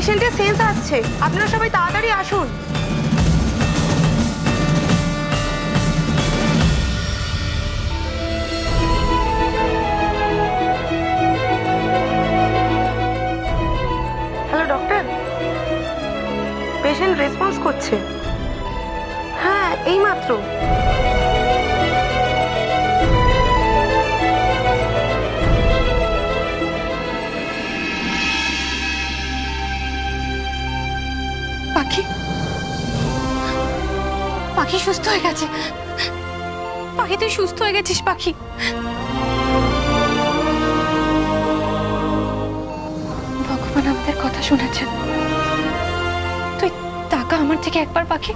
পেশেন্টের সেন্স আসছে। আপনারা সবাই তাড়াতাড়ি আসুন। হ্যালো ডক্টর পেশেন্ট রেসপন্স করছে। হ্যাঁ এই মাত্র পাখি সুস্থ হয়ে গেছে। পাখি, তুই সুস্থ হয়ে গেছিস, পাখি। ভগবান আমাদের কথা শুনেছেন। তুই টাকা আমার থেকে একবার, পাখি।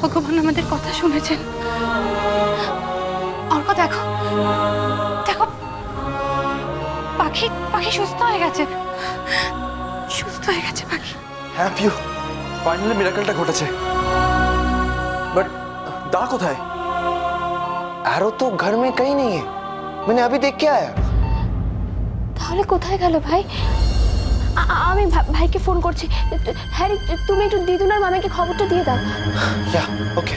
ভগবান আমাদের কথা শুনেছেন। অর্ক, দেখো। দেখো। পাখি পাখি সুস্থ হয়ে গেছে। সুস্থ হয়ে গেছে পাখি হ্যাঁ পিউ ফাইনালি মিরাকেলটা ঘটেছে বাট দা কোথায় एरो तो घर में कहीं नहीं है मैंने अभी देख के आया তাহলে কোথায় গেল ভাই আ- আ- আমি ভা- ভাইকে ফোন করছি হ্যাঁ রে, তুমি একটু দিদুনার মামাকে খবরটা দিয়ে দাও या ओके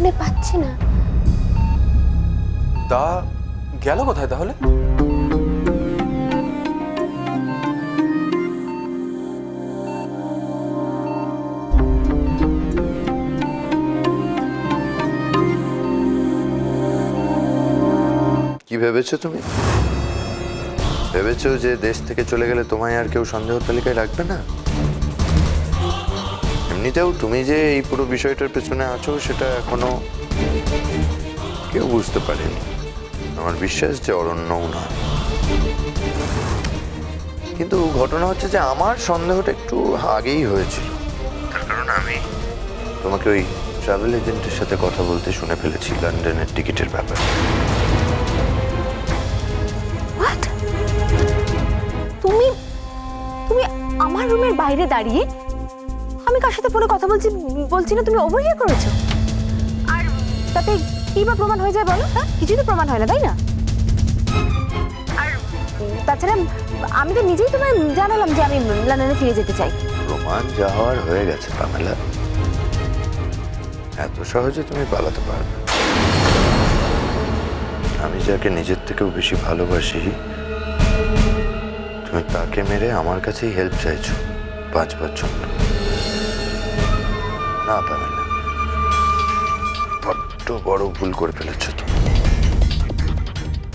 ফোনে পাচ্ছি না। দা গেল কোথায় তাহলে? কি ভেবেছো তুমি? ভেবেছো যে দেশ থেকে চলে গেলে তোমায় আর কেউ সন্দেহ তালিকায় রাখবে না? এমনিতেও তুমি যে এই পুরো বিষয়টার পেছনে আছো, সেটা এখনও কেউ বুঝতে পারেনি। আমার বিশ্বাস যে অরণ্যও না। কিন্তু ঘটনা হচ্ছে যে আমার সন্দেহটা একটু আগেই হয়েছিল। তার কারণ আমি তোমাকে ওই ট্রাভেল এজেন্টের সাথে কথা বলতে শুনে ফেলেছি, লন্ডনের টিকিটের ব্যাপারে। তুমি তুমি আমার রুমের বাইরে দাঁড়িয়ে আমি কার সাথে ফোনে কথা বলছি বলছি না, তুমি ওভারহিয়ার করেছ। আর তাতে কি বা প্রমাণ হয়ে যায় বলো? হ্যাঁ কিছুই তো প্রমাণ হয় না, তাই না? আর তাছাড়া আমি তো নিজেই তোমায় জানালাম যে আমি লন্ডনে ফিরে যেতে চাই। প্রমাণ যা হওয়ার হয়ে গেছে পামেলা এত সহজে তুমি পালাতে পারবে আমি যাকে নিজের থেকেও বেশি ভালোবাসি, তুমি তাকে মেরে আমার কাছেই হেল্প চাইছো বাঁচবার জন্য না পামেলা বড্ড বড় ভুল করে ফেলেছ তুমি।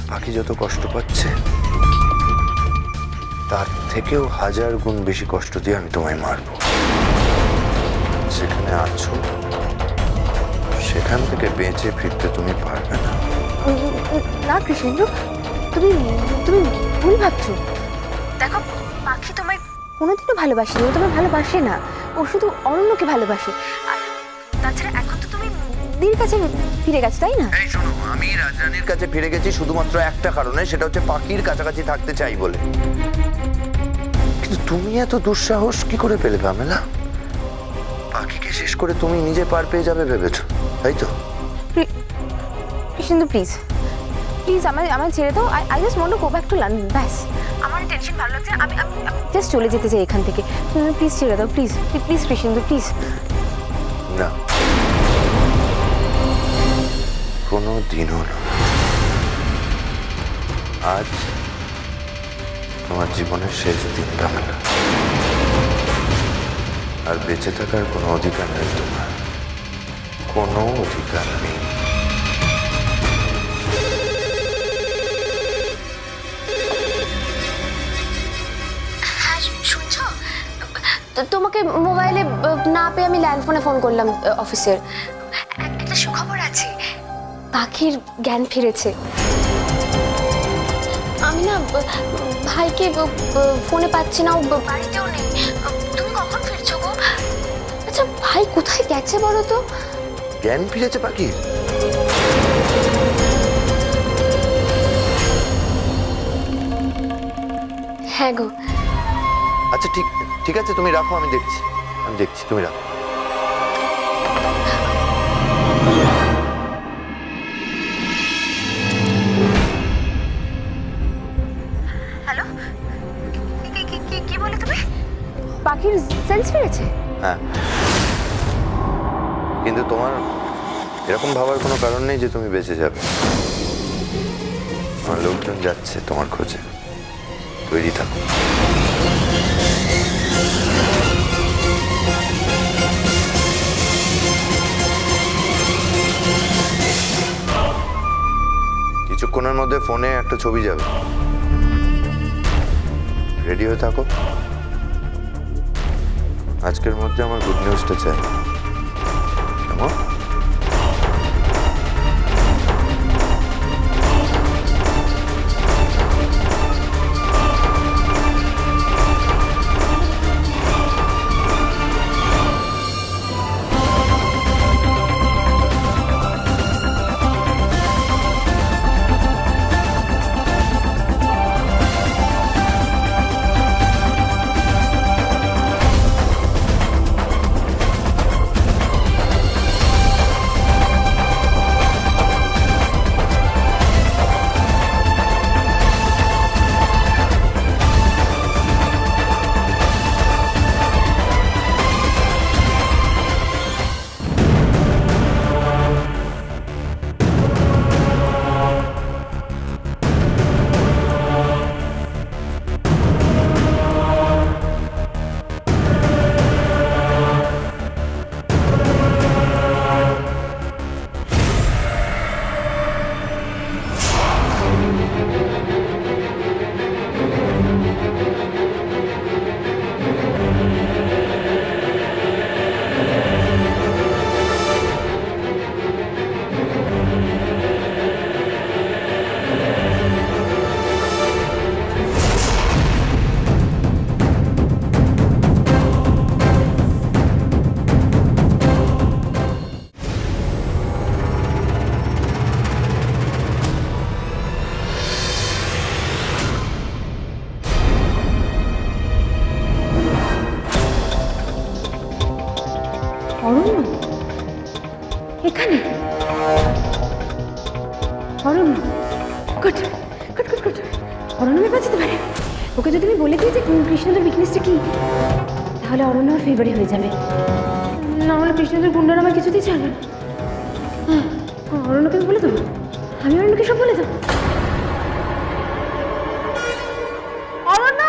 পাখি যত কষ্ট পাচ্ছে, তার থেকেও হাজার গুণ বেশি কষ্ট দিয়ে আমি তোমায় মারব। সেখানে আছো, সেখান থেকে বেঁচে ফিরতে তুমি পারবে না। না, কৃষ্ণেন্দু, তুমি তুমি ভুল ভাবছ। দেখো, পাখি তোমায় কোনোদিনও ভালোবাসেনি তোমায় ভালোবাসে না। ও শুধু অরণ্যকে ভালোবাসে। আর তাছাড়া এখন তো তুমি দিদির কাছে ফিরে গেছো তাই না? এই শোনো আমি রাজরানীর কাছে ফিরে গেছি শুধুমাত্র একটা কারণে সেটা হচ্ছে পাখির কাছাকাছি থাকতে চাই বলে। কিন্তু তুমি এত দুঃসাহস কি করে পেলে পামেলা? পাখিকে শেষ করে তুমি নিজে পার পেয়ে যাবে ভেবেছো তাই তো? কৃষ্ণেন্দু প্লিজ প্লিজ আমায় আমায় ছেড়ে দাও। I just want to go back to London ব্যাস। আমার টেনশন ভালো লাগছে আমি আমি জাস্ট চলে যেতে চাই এখান থেকে। প্লিজ ছেড়ে দাও প্লিজ প্লিজ কৃষ্ণেন্দু প্লিজ না। কোনো দিনও না। আজ তোমার জীবনের শেষ দিন পামেলা আর বেঁচে থাকার কোনো অধিকার নেই তোমার। কোনো অধিকার নেই। তোমাকে মোবাইলে না পেয়ে আমি ল্যান্ডফোনে ফোন করলাম অফিসের। এক- একটা সুখবর আছে। পাখির জ্ঞান ফিরেছে। আমি না ভাইকে ফোনে পাচ্ছি না ও বাড়িতেও নেই। তুমি কখন ফিরছো গো? আচ্ছা ভাই কোথায় গেছে বলো তো? জ্ঞান ফিরেছে পাখি হ্যাঁ গো। আচ্ছা ঠিক ঠিক আছে তুমি রাখো আমি দেখছি। আমি দেখছি তুমি রাখো। কি বলে তুমি? পাখির সেন্স ফিরেছে? হ্যাঁ। কিন্তু তোমার এরকম ভাবার কোনো কারণ নেই যে তুমি বেঁচে যাবে। আমার লোকজন যাচ্ছে তোমার খোঁজে। তৈরি থাকো। কিছুক্ষণের মধ্যে ফোনে একটা ছবি যাবে। রেডি হয়ে থাকো। আজকের মধ্যে আমার গুড নিউজটা চাই। কেমন? কৃষ্ণদের উইকনেসটা কি? তাহলে অরণ্য ওর ফেভারি হয়ে যাবে। না হলে কৃষ্ণদের গুন্ডার আমার কিছুতেই ছাড়বে না। হ্যাঁ অরণ্যকে বলে দেবো। আমি অরণ্যকে সব বলে দেবো। অরণ্য!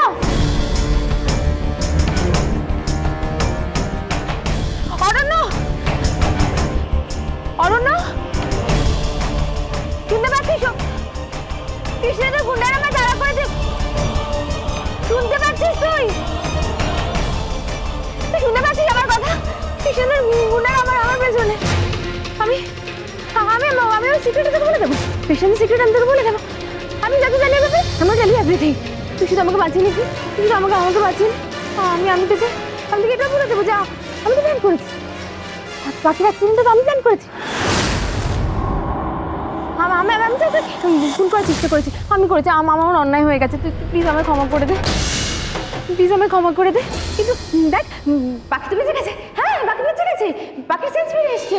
অরণ্য! অরণ্য! কৃষ্ণদের গুন্ডারা আমার আমার পেছনে। আমি আমি আমি ওই সিক্রেট তোকে বলে দেবো। কৃষ্ণদের সিক্রেট আমি তোকে বলে দেবো। আমি যত জানি আমি আমরা জানি এভরিথিং তুই শুধু আমাকে বাঁচিয়ে নিবি। তুই শুধু আমাকে আমাকে বাঁচিয়ে নে। আমি আমি তোকে আমি তোকে এটা বলে দেবো, যা। আমি তো প্ল্যান করেছি। পাখির অ্যাক্সিডেন্টটা তো আমি প্ল্যান করেছি। আমি আমি আমি তোকে ভুল করার চেষ্টা করেছি। আমি করেছি। আম- আমার অন্যায় হয়ে গেছে। তুই প্লিজ আমায় ক্ষমা করে দে। প্লিজ আমায় ক্ষমা করে দে। কিন্তু দেখ পাখি তো বেঁচে গেছে। হ্যাঁ বেঁচে গেছে বাকি সেন্স ফিরে এসছে।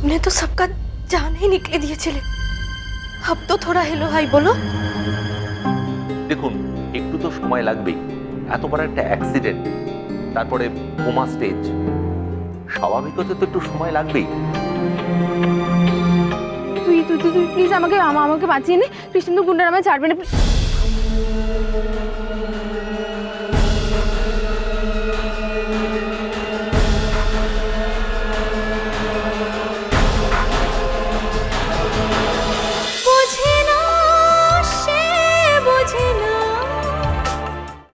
तुमने तो सबका जान ही निकले दिए चले अब तो थोड़ा हेलो हाई बोलो দেখুন একটু তো সময় লাগবেই এত বড় একটা অ্যাক্সিডেন্ট তারপরে কোমা স্টেজ স্বাভাবিক হতে তো একটু সময় লাগবেই প্লিজ আমাকে আমা- আমাকে বাঁচিয়ে নে কৃষ্ণেন্দু গুন্ডার আমায় ছাড়বে না